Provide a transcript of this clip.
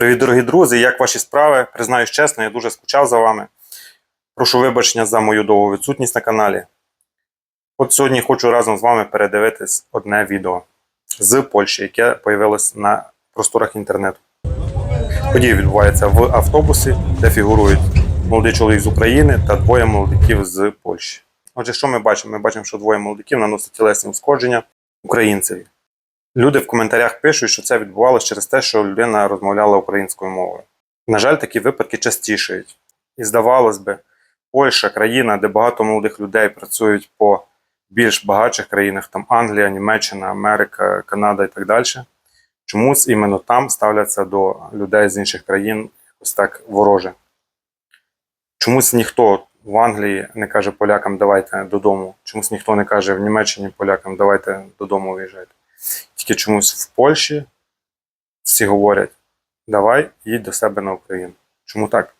Привіт, дорогі друзі! Як ваші справи? Признаюсь чесно, я дуже скучав за вами. Прошу вибачення за мою довгу відсутність на каналі. От сьогодні хочу разом з вами передивитись одне відео з Польщі, яке появилось на просторах інтернету. Подія відбувається в автобусі, де фігурують молодий чоловік з України та двоє молодиків з Польщі. Отже, що ми бачимо? Ми бачимо, що двоє молодиків наносять тілесні ушкодження українцеві. Люди в коментарях пишуть, що це відбувалося через те, що людина розмовляла українською мовою. На жаль, такі випадки частішають. І здавалось би, Польща країна, де багато молодих людей працюють по більш багатших країнах, там Англія, Німеччина, Америка, Канада і так далі. Чомусь іменно там ставляться до людей з інших країн якось так вороже. Чомусь ніхто в Англії не каже полякам давайте додому. Чомусь ніхто не каже в Німеччині полякам давайте додому виїжджайте. Тільки чомусь в Польщі всі говорять: давай їдь до себе на Україну. Чому так?